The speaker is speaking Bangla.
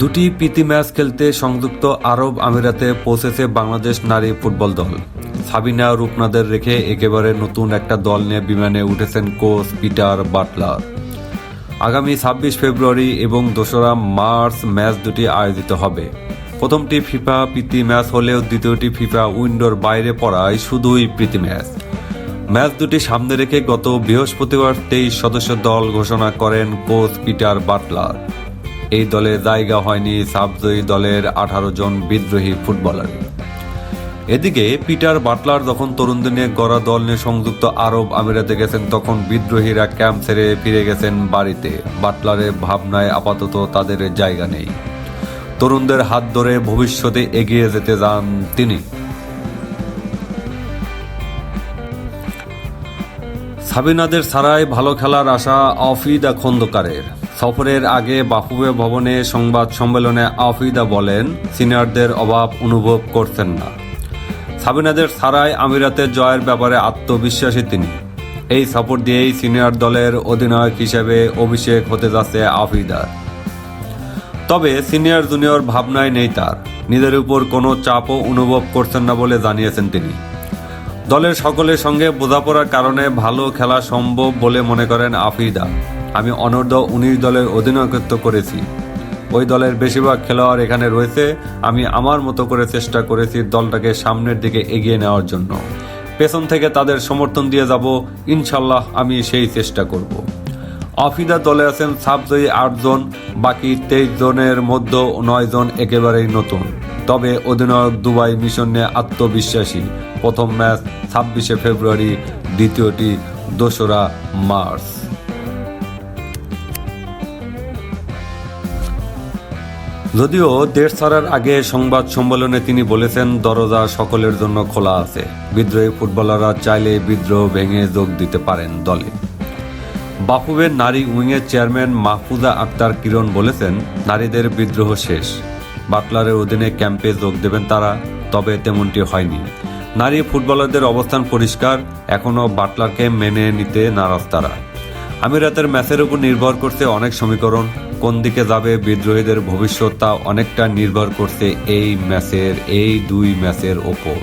দুটি প্রীতি ম্যাচ খেলতে সংযুক্ত আরব আমিরাতে পৌঁছেছে বাংলাদেশ নারী ফুটবল দল। সাবিনা রূপনাদের রেখে একেবারে নতুন একটা দল নিয়ে বিমানে উঠেছেন কোচ পিটার বাটলার। আগামী ছাব্বিশ ফেব্রুয়ারি এবং দোসরা মার্চ ম্যাচ দুটি আয়োজিত হবে। প্রথমটি ফিফা প্রীতি ম্যাচ হলেও দ্বিতীয়টি ফিফা উইন্ডোর বাইরে পড়ায় শুধুই প্রীতি ম্যাচ। ম্যাচ দুটি সামনে রেখে গত বৃহস্পতিবার তেইশ সদস্য দল ঘোষণা করেন কোচ পিটার বাটলার। এই দলে জায়গা হয়নি সাবজয়ী দলের আঠারো জন বিদ্রোহী ফুটবলার। এদিকে পিটার বাটলার যখন তরুণদের নিয়ে গড়া দল নিয়ে সংযুক্ত আরব আমিরাতে গেছেন, তখন বিদ্রোহীরা ক্যাম্প ছেড়ে ফিরে গেছেন বাড়িতে। বাটলারের ভাবনায় আপাতত তাদের জায়গা নেই। তরুণদের হাত ধরে ভবিষ্যতে এগিয়ে যেতে যান তিনি। সাবিনাদের ছাড়াই ভালো খেলার আশা আফিদা খন্দকারের। সফরের আগে বাফুবে ভবনে সংবাদ সম্মেলনে আফিদা বলেন, সিনিয়রদের অভাব অনুভব করছেন না। সাবিনাদের ছাড়াই আমিরাতে জয়ের ব্যাপারে আত্মবিশ্বাসী তিনি। এই সফর দিয়েই সিনিয়র দলের অধিনায়ক হিসেবে অভিষেক হতে যাচ্ছে আফিদার তবে সিনিয়র জুনিয়র ভাবনায় নেই তার। নিজের উপর কোনো চাপও অনুভব করছেন না বলে জানিয়েছেন তিনি। দলের সকলের সঙ্গে বোঝাপড়ার কারণে ভালো খেলা সম্ভব বলে মনে করেন আফিদা। আমি অনূর্ধ্ব উনিশ দলের অধিনায়কত্ব করেছি। ওই দলের বেশিরভাগ খেলোয়াড় এখানে রয়েছে। আমি আমার মতো করে চেষ্টা করেছি দলটাকে সামনের দিকে এগিয়ে নেওয়ার জন্য। পেছন থেকে তাদের সমর্থন দিয়ে যাব ইনশাল্লাহ আমি সেই চেষ্টা করব। আফিদা দলে আছেন সাবজয়ী আটজন বাকি তেইশ জনের মধ্যে নয় জন একেবারেই নতুন। তবে অধিনায়ক দুবাই মিশন নিয়ে আত্মবিশ্বাসী। প্রথম ম্যাচ ছাব্বিশে ফেব্রুয়ারি, দ্বিতীয়টি দোসরা মার্চ। যদিও দেশ ছাড়ার আগে সংবাদ সম্মেলনে তিনি বলেছেন, দরজা সকলের জন্য খোলা আছে। বিদ্রোহী ফুটবলাররা চাইলে বিদ্রোহ ভেঙে যোগ দিতে পারেন দলে। বাফুবের নারী উইংয়ের চেয়ারম্যান মাহফুজা আক্তার কিরণ বলেছেন, নারীদের বিদ্রোহ শেষ। বাটলারের অধীনে ক্যাম্পে যোগ দেবেন তারা, তবে তেমনটি হয়নি। নারী ফুটবলারদের অবস্থান পরিষ্কার, এখনও বাটলারকে মেনে নিতে নারাজ তারা। আমিরাতের ম্যাচের উপর নির্ভর করছে অনেক সমীকরণ, কোন দিকে যাবে বিদ্রোহীদের ভবিষ্যৎ তা অনেকটা নির্ভর করছে এই ম্যাচের এই দুই ম্যাচের ওপর।